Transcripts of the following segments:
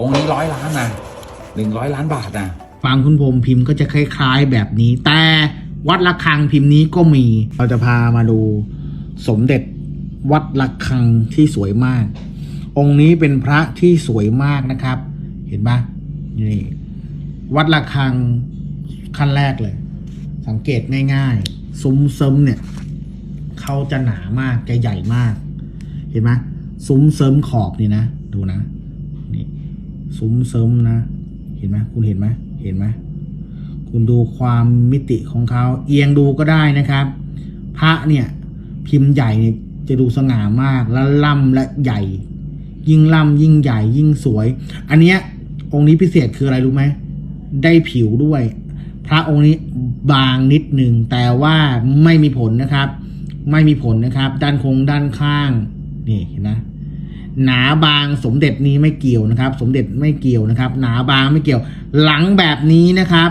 องค์นี้ร้อยล้านนะหนึ่งร้อยล้านบาทนะบางคุณพรมพิมพ์ก็จะคล้าย ๆ แบบนี้ แต่วัดระฆังพิมพ์นี้ก็มี เราจะพามาดูสมเด็จวัดระฆังที่สวยมาก องค์นี้เป็นพระที่สวยมากนะครับ เห็นปะนี่วัดระฆังขั้นแรกเลย สังเกตง่ายๆ ซุ้มเซิมเนี่ยเขาจะหนามากจะใหญ่มาก เห็นไหมซุ้มเซิมขอบนี่นะ ดูนะนี่ ซุ้มเซิมนะ เห็นไหมคุณเห็นไหมเห็นไหมคุณดูความมิติของเขาเอียงดูก็ได้นะครับ พระเนี่ยพิมพ์ใหญ่เนี่ยจะดูสง่ามากและล่ำและใหญ่ ยิ่งล่ำยิ่งใหญ่ยิ่งสวย อันเนี้ยองค์นี้พิเศษคืออะไรรู้ไหมได้ผิวด้วย พระองค์นี้บางนิดหนึ่งแต่ว่าไม่มีผลนะครับ ไม่มีผลนะครับ ด้านคงด้านข้างนี่เห็นไหม หนาบางสมเด็จนี้ไม่เกี่ยวนะครับ สมเด็จไม่เกี่ยวนะครับ หนาบางไม่เกี่ยว หลังแบบนี้นะครับ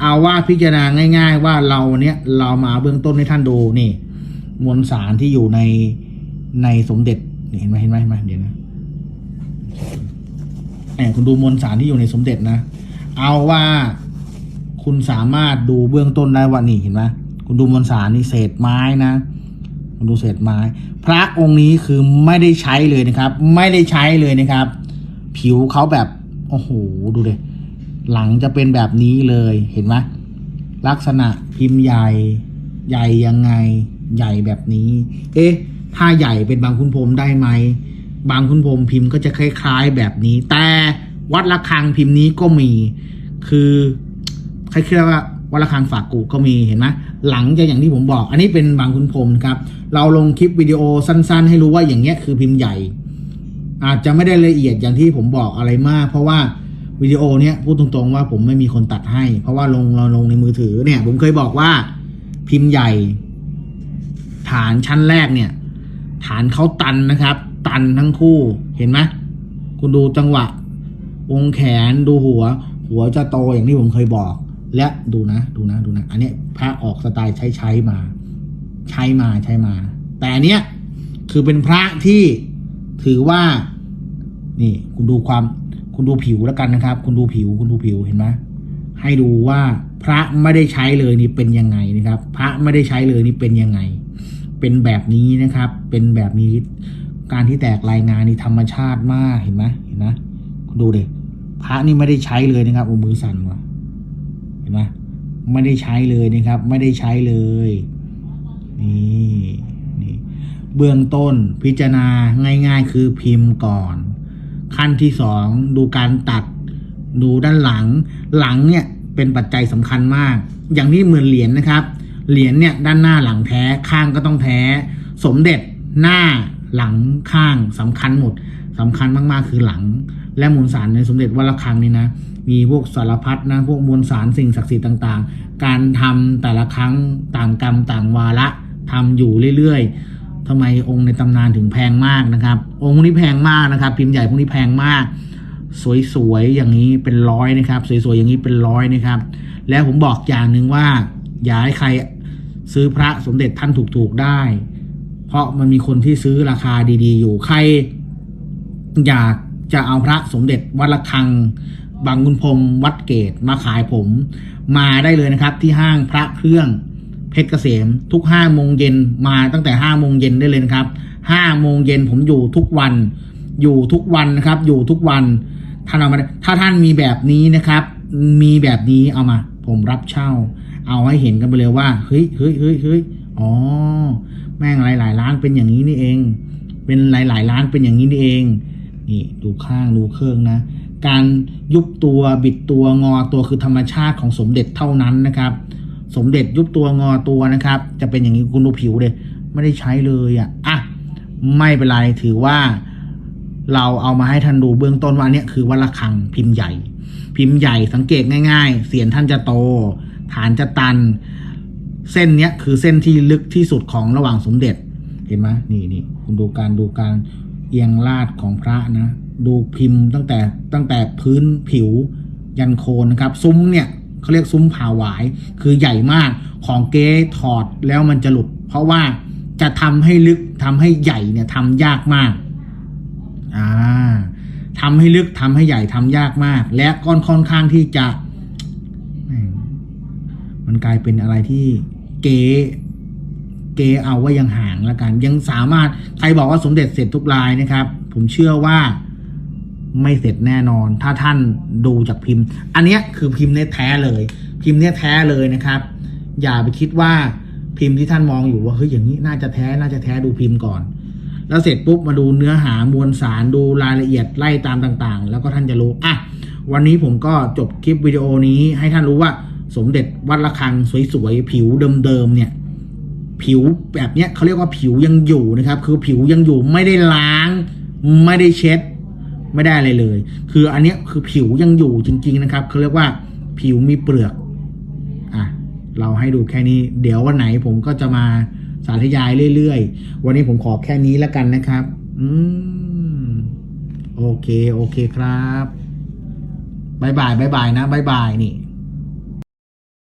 เอาว่าพิจารณาง่าย ๆ ว่าเราเนี้ยเรามาเบื้องต้นให้ท่านดูนี่ มวลสารที่อยู่ในในสมเด็จเห็นไหมเห็นไหมเห็นไหมเดี๋ยวนะแหมคุณดูมวลสารที่อยู่ในสมเด็จนะ เอาว่าคุณสามารถดูเบื้องต้นได้ว่านี่เห็นไหมคุณดูมวลสารนี่เศษไม้นะ ดูเศษไม้ พระองค์นี้คือไม่ได้ใช้เลยนะครับ ไม่ได้ใช้เลยนะครับ ผิวเขาแบบโอ้โหดูเลยหลังจะเป็นแบบนี้เลยเห็นไหมลักษณะพิมพ์ใหญ่ใหญ่ยังไง ใหญ่แบบนี้ เอ๊ะ ถ้าใหญ่เป็นบางคุณพรมได้ไหม บางคุณพรมพิมพ์ก็จะคล้าย ๆ แบบนี้ แต่วัดระฆังพิมพ์นี้ก็มี คือคล้ายๆว่าวัดระฆังฝากกูก็มีเห็นไหม หลังจะอย่างที่ผมบอก อันนี้เป็นบางคุณพรมครับเราลงคลิปวิดีโอสั้น ๆ ให้รู้ว่าอย่างเงี้ยคือพิมพ์ใหญ่ อาจจะไม่ได้ละเอียดอย่างที่ผมบอกอะไรมาก เพราะว่าวิดีโอเนี้ยพูดตรงๆว่าผมไม่มีคนตัดให้ เพราะว่าลงเราลงในมือถือเนี่ย ผมเคยบอกว่าพิมพ์ใหญ่ ฐานชั้นแรกเนี่ย ฐานเขาตันนะครับ ตันทั้งคู่เห็นไหมคุณดูจังหวะ วงแขนดูหัว หัวจะโตอย่างที่ผมเคยบอก และดูนะ ดูนะ ดูนะ อันนี้พระออกสไตล์ใช้ใช้มา ใช้มาใช้มา แต่อันเนี้ยคือเป็นพระที่ถือว่า นี่ คุณดูความ คุณดูผิวแล้วกันนะครับ คุณดูผิว คุณดูผิวเห็นไหมให้ดูว่าพระไม่ได้ใช้เลยนี่เป็นยังไงนะครับ พระไม่ได้ใช้เลยนี่เป็นยังไง เป็นแบบนี้นะครับ เป็นแบบนี้ การที่แตกรายงานนี่ธรรมชาติมากเห็นไหมเห็นไหมคุณดูเด็พระนี่ไม่ได้ใช้เลยนะครับโอ้มือสั่นว่ะ ห็นไหมไม่ได้ใช้เลยนะครับ ไม่ได้ใช้เลยนี่นี่เบื้องต้นพิจารณาง่าย ๆ คือพิมพ์ก่อน ขั้นที่สองดูการตัด ดูด้านหลัง หลังเนี่ยเป็นปัจจัยสำคัญมาก อย่างที่เหมือนเหรียญนะครับ เหรียญเนี่ยด้านหน้าหลังแท้ข้างก็ต้องแท้ สมเด็จหน้าหลังข้างสำคัญหมด สำคัญมากๆ คือหลัง และมวลสารในสมเด็จวัดระฆังนี่นะ มีพวกสารพัดนะ พวกมวลสารสิ่งศักดิ์สิทธิ์ต่างๆ การทำแต่ละครั้งต่างกรรมต่างวาระทำอยู่เรื่อยๆทำไมองค์ในตำนานถึงแพงมากนะครับ องค์พวกนี้แพงมากนะครับ พิมพ์ใหญ่พวกนี้แพงมาก สวยๆอย่างนี้เป็นร้อยนะครับ สวยๆอย่างนี้เป็นร้อยนะครับ แล้วผมบอกอย่างหนึ่งว่าอย่าให้ใครซื้อพระสมเด็จท่านถูกๆได้ เพราะมันมีคนที่ซื้อราคาดีๆ อยู่ใคร อยากจะเอาพระสมเด็จวัดระฆัง บางคุณพรมวัดเกตมาขายผม มาได้เลยนะครับ ที่ห้างพระเครื่องเพชรเกษมทุกห้าโมงเย็นมาตั้งแต่ห้าโมงเย็นได้เลยนะครับห้าโมงเย็นผมอยู่ทุกวัน อยู่ทุกวันนะครับ อยู่ทุกวันท่านเอามาถ้าท่านมีแบบนี้นะครับ มีแบบนี้เอามา ผมรับเช่า เอาให้เห็นกันไปเลยว่าเฮ้ยเฮ้ยเฮ้ยเฮ้ยอ๋อแม่งหลายๆล้านเป็นอย่างนี้นี่เอง เป็นหลายๆล้านเป็นอย่างนี้นี่เอง นี่ดูข้างดูเครื่องนะ การยุบตัวบิดตัวงอตัวคือธรรมชาติของสมเด็จเท่านั้นนะครับ สมเด็จยุบตัวงอตัวนะครับ จะเป็นอย่างนี้คุณดูผิวเลยไม่ได้ใช้เลยอะอะไม่เป็นไรถือว่า เราเอามาให้ท่านดูเบื้องต้นว่าอันเนี้ยคือวัดระฆังพิมพ์ใหญ่ พิมพ์ใหญ่สังเกตง่าย ๆ เสียนท่านจะโต ฐานจะตัน เส้นเนี้ยคือเส้นที่ลึกที่สุดของระหว่างสมเด็จเห็นไหมนี่นี่คุณดูการดูการ เอียงลาดของพระนะ ดูพิมพ์ตั้งแต่ตั้งแต่พื้นผิวยันโคนนะครับ ซุ้มเนี่ยเขาเรียกซุ้มผ่าหวาย คือใหญ่มากของเก๊ถอดแล้วมันจะหลุด เพราะว่าจะทำให้ลึกทำให้ใหญ่เนี่ยทำยากมากอ่าทำให้ลึกทำให้ใหญ่ทำยากมาก และก้อนค่อนข้างที่จะ มันกลายเป็นอะไรที่เก๋ เกเอาว่ายังห่างแล้วกัน ยังสามารถใครบอกว่าสมเด็จเสร็จทุกรายนะครับ ผมเชื่อว่าไม่เสร็จแน่นอน ถ้าท่านดูจากพิมพ์ อันนี้คือพิมพ์เนี้ยแท้เลย พิมพ์เนี้ยแท้เลยนะครับ อย่าไปคิดว่าพิมพ์ที่ท่านมองอยู่ว่าเฮ้ยอย่างนี้น่าจะแท้น่าจะแท้ดูพิมพ์ก่อน แล้วเสร็จปุ๊บมาดูเนื้อหามวลสารดูรายละเอียดไล่ตามต่างๆ แล้วก็ท่านจะรู้อะวันนี้ผมก็จบคลิปวิดีโอนี้ให้ท่านรู้ว่าสมเด็จวัดระฆังสวยๆผิวเดิมๆเนี่ย ผิวแบบเนี้ยเขาเรียกว่าผิวยังอยู่นะครับ คือผิวยังอยู่ไม่ได้ล้าง ไม่ได้เช็ด ไม่ได้อะไรเลย คืออันเนี้ยคือผิวยังอยู่จริง ๆนะครับเขาเรียกว่าผิวมีเปลือกอะเราให้ดูแค่นี้ เดี๋ยววันไหนผมก็จะมาสาธยายเรื่อยๆ วันนี้ผมขอแค่นี้แล้วกันนะครับ อืม โอเค โอเคครับบายบายบายบายนะบายบายนี่